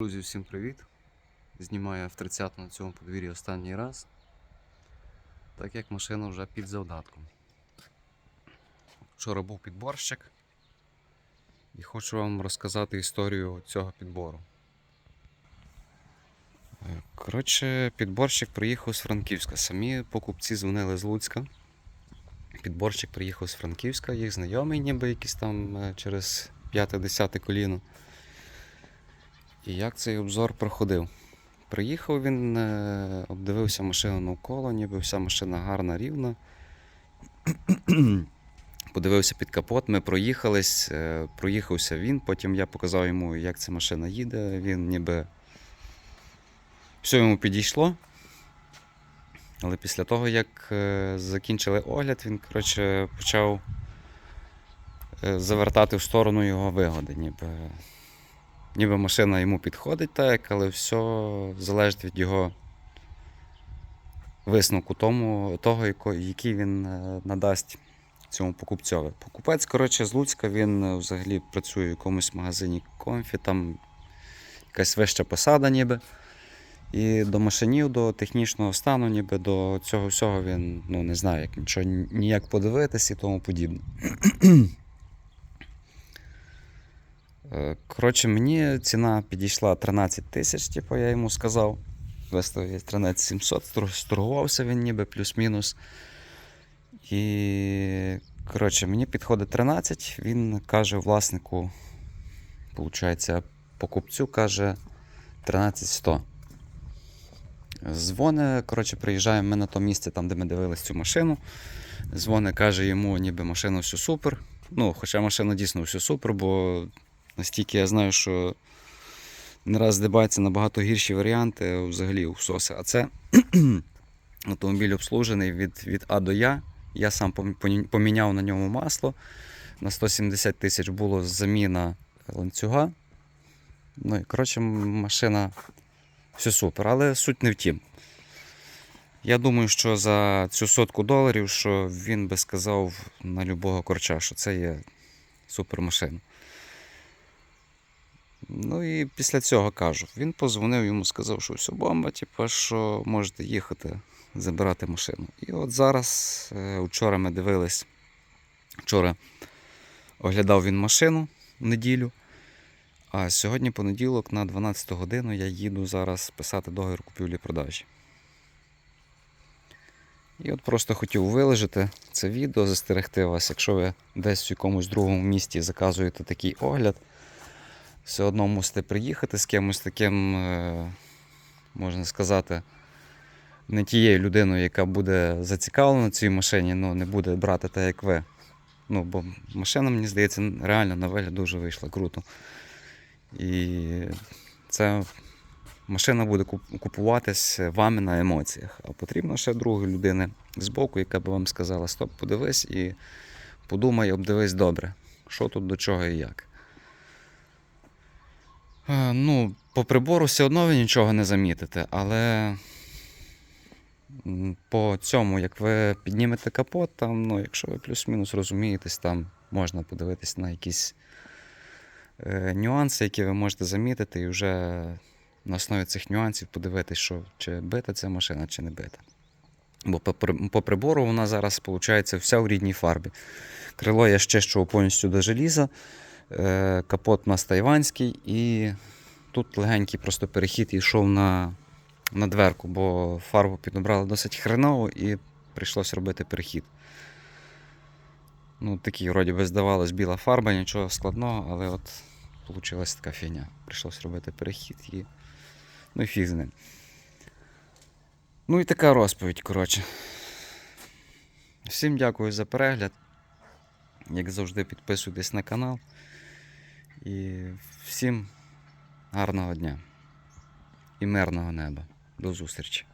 Друзі, всім привіт! Знімаю F30 на цьому подвір'ї останній раз, так як машина вже під завдатком. Вчора був підборщик і хочу вам розказати історію цього підбору. Коротше, підборщик приїхав з Франківська. Самі покупці дзвонили з Луцька. Підборщик приїхав з Франківська, їх знайомий, ніби якийсь там е, через 5-10 коліно. І як цей обзор проходив? Приїхав він, е, обдивився машину навколо, ніби вся машина гарна, рівна. Подивився під капот, ми проїхались, е, проїхався він, потім я показав йому, як ця машина їде. Він ніби все йому підійшло. Але після того, як е, закінчили огляд, він коротше, почав завертати в сторону його вигоди. Ніби ніби машина йому підходить так, але все залежить від його висновку тому, того, який він е, надасть цьому покупцьові. Покупець, коротше, з Луцька, він е, взагалі працює в якомусь магазині комфі, там якась вища посада, ніби. І до машинів, до технічного стану, ніби до цього всього він ну, не знає, як нічого ніяк подивитись і тому подібне. Коротше, мені ціна підійшла 13 тисяч, типу, я йому сказав. Виставив я 13 700, сторгувався він ніби плюс-мінус. І коротше, мені підходить 13, він каже власнику, виходить, покупцю каже 13100. Дзвони, коротше, приїжджаємо ми на то місце, там, де ми дивились цю машину. Дзвони, каже йому, ніби машина все супер. Ну, хоча машина дійсно все супер, бо Настільки я знаю, що не раз здибаються набагато гірші варіанти взагалі у СОСи. А це автомобіль обслужений від, від А до Я. Я сам поміняв на ньому масло. На 170 тисяч було заміна ланцюга. Ну і коротше, машина все супер, але суть не в тім. Я думаю, що за цю сотку доларів, що він би сказав на любого корча, що це є супер машина. Ну і після цього кажу. Він позвонив йому, сказав, що все бомба, типу, що можете їхати забирати машину. І от зараз, е, вчора ми дивились, вчора оглядав він машину в неділю, а сьогодні понеділок на 12 годину я їду зараз писати договір купівлі-продажі. І от просто хотів вилежати це відео, застерегти вас, якщо ви десь в якомусь другому місті заказуєте такий огляд все одно мусите приїхати з кимось таким, е, можна сказати, не тією людиною, яка буде зацікавлена цій машині, ну, не буде брати так, як ви. Ну, бо машина, мені здається, реально на вигляд дуже вийшла круто. І це машина буде купуватись вами на емоціях. А потрібно ще другої людини збоку, яка би вам сказала: стоп, подивись і подумай, обдивись добре, що тут до чого і як. Е, Ну, по прибору все одно ви нічого не замітите, але по цьому, як ви піднімете капот, там, ну, якщо ви плюс-мінус розумієтесь, там можна подивитись на якісь е, нюанси, які ви можете замітити, і вже на основі цих нюансів подивитись, що чи бита ця машина, чи не бита. Бо по, по прибору вона зараз, виходить, вся в рідній фарбі. Крило я щищував повністю до желіза. Е, Капот у нас тайванський, і тут легенький просто перехід йшов на, на дверку, бо фарбу підібрали досить хреново і прийшлося робити перехід. Ну, такий, вроді би, здавалось, біла фарба, нічого складного, але от вийшла така фігня. Прийшлося робити перехід і. Ну і фіг з ним. Ну і така розповідь, коротше. Всім дякую за перегляд. Як завжди, підписуйтесь на канал. І всім гарного дня і мирного неба. До зустрічі!